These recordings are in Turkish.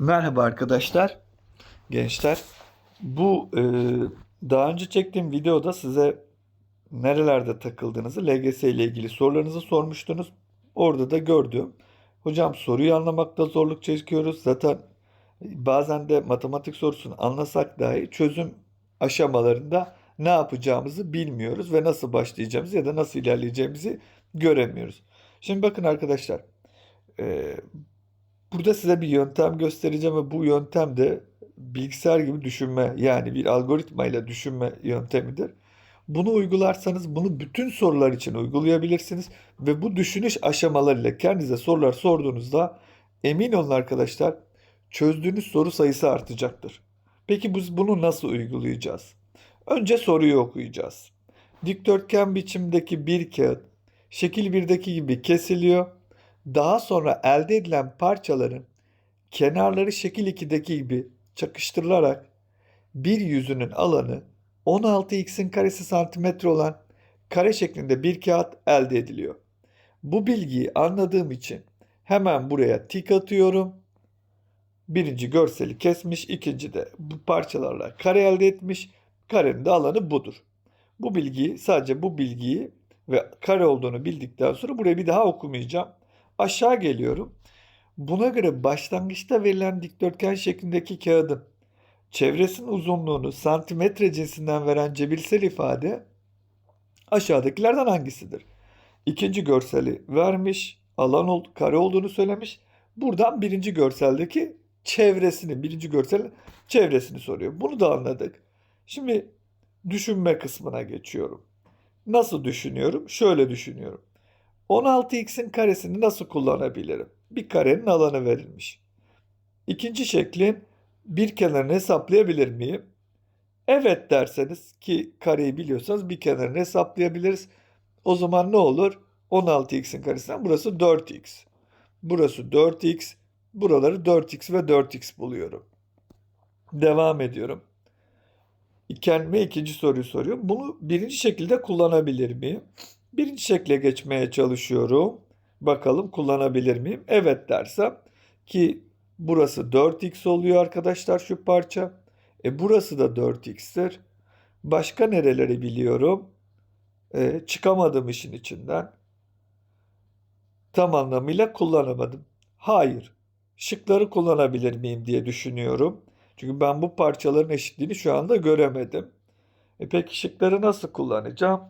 Merhaba arkadaşlar, gençler. Bu e, daha önce çektiğim videoda size nerelerde takıldığınızı, LGS ile ilgili sorularınızı sormuştunuz. Orada da gördüm. Hocam soruyu anlamakta zorluk çekiyoruz. Zaten bazen de matematik sorusunu anlasak dahi çözüm aşamalarında ne yapacağımızı bilmiyoruz ve nasıl başlayacağımızı ya da nasıl ilerleyeceğimizi göremiyoruz. Şimdi bakın arkadaşlar, e, Burada size bir yöntem göstereceğim ve bu yöntem de bilgisayar gibi düşünme yani bir algoritma ile düşünme yöntemidir. Bunu uygularsanız bunu bütün sorular için uygulayabilirsiniz ve bu düşünüş aşamalarıyla kendinize sorular sorduğunuzda emin olun arkadaşlar çözdüğünüz soru sayısı artacaktır. Peki biz bunu nasıl uygulayacağız? Önce soruyu okuyacağız. Dikdörtgen biçimdeki bir kağıt şekil 1'deki gibi kesiliyor daha sonra elde edilen parçaların kenarları şekil 2'deki gibi çakıştırılarak bir yüzünün alanı 16x'in karesi santimetre olan kare şeklinde bir kağıt elde ediliyor. Bu bilgiyi anladığım için hemen buraya tik atıyorum. Birinci görseli kesmiş, ikinci de bu parçalarla kare elde etmiş. Karenin de alanı budur. Bu bilgiyi sadece bu bilgiyi ve kare olduğunu bildikten sonra burayı bir daha okumayacağım. Aşağı geliyorum. Buna göre başlangıçta verilen dikdörtgen şeklindeki kağıdın çevresinin uzunluğunu santimetre cinsinden veren cebirsel ifade aşağıdakilerden hangisidir? İkinci görseli vermiş, alan ol, kare olduğunu söylemiş. Buradan birinci görseldeki çevresini, birinci görsel çevresini soruyor. Bunu da anladık. Şimdi düşünme kısmına geçiyorum. Nasıl düşünüyorum? Şöyle düşünüyorum. 16x'in karesini nasıl kullanabilirim? Bir karenin alanı verilmiş. İkinci şeklin bir kenarını hesaplayabilir miyim? Evet derseniz ki kareyi biliyorsanız bir kenarını hesaplayabiliriz. O zaman ne olur? 16x'in karesinden burası 4x. Burası 4x. Buraları 4x ve 4x buluyorum. Devam ediyorum. Kendime ikinci soruyu soruyorum. Bunu birinci şekilde kullanabilir miyim? Birinci şekle geçmeye çalışıyorum. Bakalım kullanabilir miyim? Evet dersem ki burası 4x oluyor arkadaşlar şu parça. E burası da 4x'tir. Başka nereleri biliyorum? E, çıkamadım işin içinden. Tam anlamıyla kullanamadım. Hayır. Şıkları kullanabilir miyim diye düşünüyorum. Çünkü ben bu parçaların eşitliğini şu anda göremedim. E peki şıkları nasıl kullanacağım?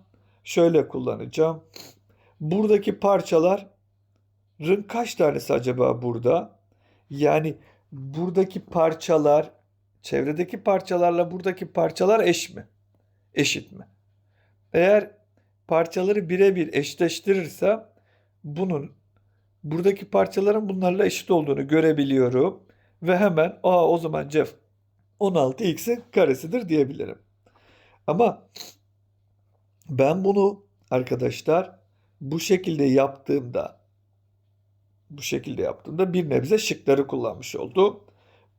Şöyle kullanacağım. Buradaki parçaların kaç tanesi acaba burada? Yani buradaki parçalar çevredeki parçalarla buradaki parçalar eş mi? Eşit mi? Eğer parçaları birebir eşleştirirsem bunun buradaki parçaların bunlarla eşit olduğunu görebiliyorum ve hemen aa o zaman Jeff 16x'in karesidir diyebilirim. Ama ben bunu arkadaşlar bu şekilde yaptığımda bu şekilde yaptığımda bir nebze şıkları kullanmış oldum.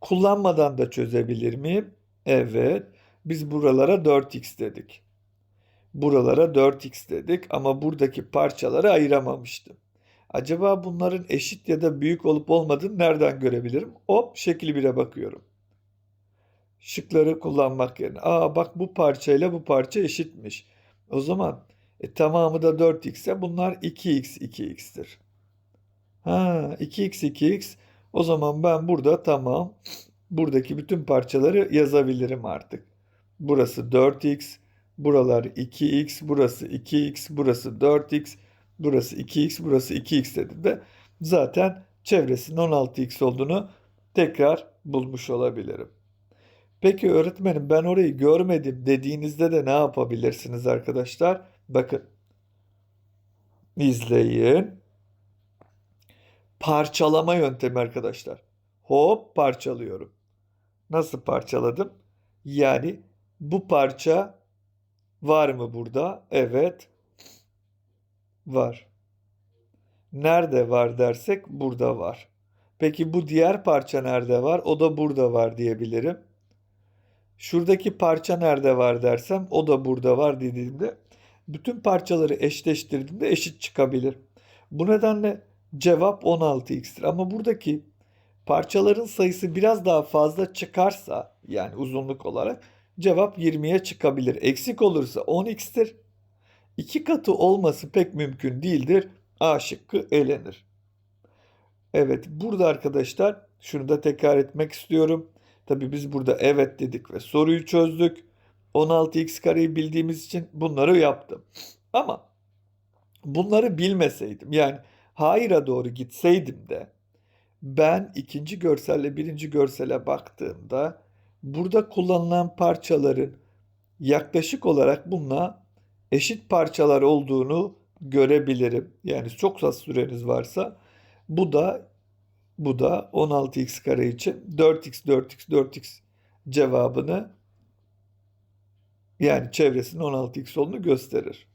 Kullanmadan da çözebilir miyim? Evet. Biz buralara 4x dedik. Buralara 4x dedik ama buradaki parçaları ayıramamıştım. Acaba bunların eşit ya da büyük olup olmadığını nereden görebilirim? Hop şekil 1'e bakıyorum. Şıkları kullanmak yerine. Aa bak bu parçayla bu parça eşitmiş. O zaman e, tamamı da 4x ise bunlar 2x 2x'tir. Ha 2x 2x o zaman ben burada tamam buradaki bütün parçaları yazabilirim artık. Burası 4x, buralar 2x, burası 2x, burası 4x, burası 2x, burası 2x dedi de zaten çevresinin 16x olduğunu tekrar bulmuş olabilirim. Peki öğretmenim ben orayı görmedim dediğinizde de ne yapabilirsiniz arkadaşlar? Bakın. İzleyin. Parçalama yöntemi arkadaşlar. Hop parçalıyorum. Nasıl parçaladım? Yani bu parça var mı burada? Evet. Var. Nerede var dersek burada var. Peki bu diğer parça nerede var? O da burada var diyebilirim. Şuradaki parça nerede var dersem o da burada var dediğimde bütün parçaları eşleştirdiğimde eşit çıkabilir. Bu nedenle cevap 16x'tir. Ama buradaki Parçaların sayısı biraz daha fazla çıkarsa yani uzunluk olarak cevap 20'ye çıkabilir. Eksik olursa 10x'tir. İki katı olması pek mümkün değildir. A şıkkı elenir. Evet burada arkadaşlar şunu da tekrar etmek istiyorum. Tabii biz burada evet dedik ve soruyu çözdük. 16x kareyi bildiğimiz için bunları yaptım. Ama bunları bilmeseydim yani hayır'a doğru gitseydim de ben ikinci görselle birinci görsele baktığımda burada kullanılan parçaların yaklaşık olarak bununla eşit parçalar olduğunu görebilirim. Yani çok az süreniz varsa bu da bu da 16x kare için 4x 4x 4x cevabını yani çevresinin 16x olduğunu gösterir.